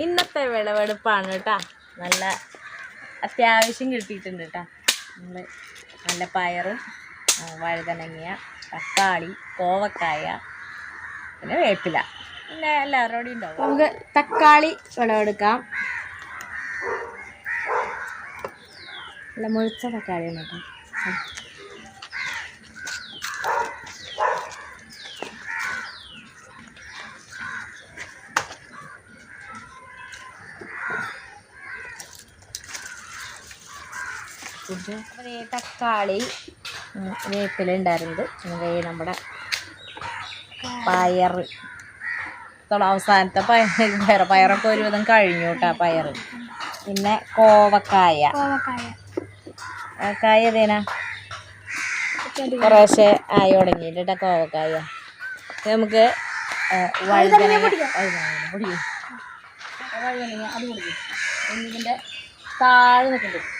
ഇന്നത്തെ വിളവെടുപ്പാണ് കേട്ടാ നല്ല അത്യാവശ്യം കിട്ടിയിട്ടുണ്ട് കേട്ടാ നമ്മൾ നല്ല പയറ് വഴുതനങ്ങിയ വഴുതനങ്ങ തക്കാളി കോവക്കായ പിന്നെ വേപ്പില. പിന്നെ എല്ലാവരോടും ഉണ്ടാവും. നമുക്ക് തക്കാളി വിളവെടുക്കാം. നല്ല മുഴുത്ത തക്കാളിയാണ് കേട്ടോ ദേ തക്കാളി വേപ്പില ഉണ്ടായിരുന്നത് നമ്മുടെ പയർ അവസാനത്തെ പയർ പയർ പയറൊക്കെ ഒരുവിധം കഴിഞ്ഞു കേട്ടോ പയർ പിന്നെ കോവക്കായ. കായ ഏതേനാ? കുറേശ്ശെ ആയി തുടങ്ങിയിട്ട് കോവക്കായ. നമുക്ക് പൊടിക്കും. അത് പൊടിക്കും. എന്നിതിന്റെ താഴെ നിൽക്കുന്നുണ്ട്.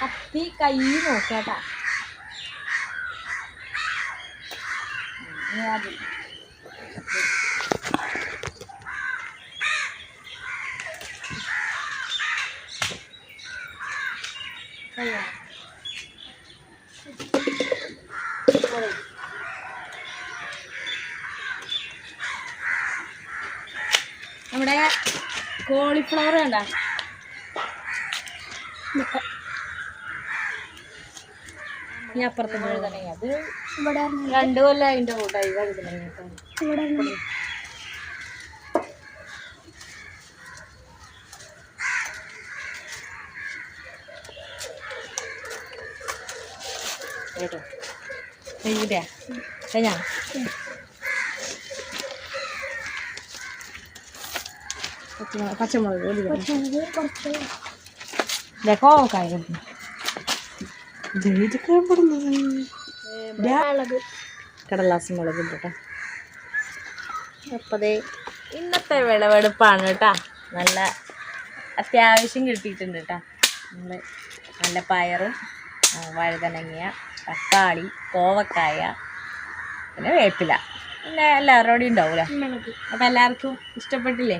കത്തി കൈ നോക്കാട്ടാ നമ്മുടെ കോളിഫ്ലവർ കണ്ട? ഇനി അപ്പുറത്ത് വഴുതനങ്ങ അത് ഇവിടെ രണ്ടു കൊല്ലം അതിന്റെ കൂട്ടായി കേട്ടോ. ഇവിടെ കേട്ടോ കഴിഞ്ഞാ? പച്ചമുളക് ഒരു देखो काय കടലാസ് മുളക് കേട്ടോ. ദേ ഇന്നത്തെ വിളവെടുപ്പാണ് കേട്ടാ. നല്ല അത്യാവശ്യം കിട്ടിയിട്ടുണ്ട് കേട്ടാ. നമ്മൾ നല്ല പയറ് വഴുതനങ്ങിയ വഴുതനങ്ങ തക്കാളി കോവക്കായ പിന്നെ വേപ്പില. പിന്നെ എല്ലാവരോടും ഉണ്ടാവൂല? അപ്പൊ എല്ലാവർക്കും ഇഷ്ടപ്പെട്ടില്ലേ?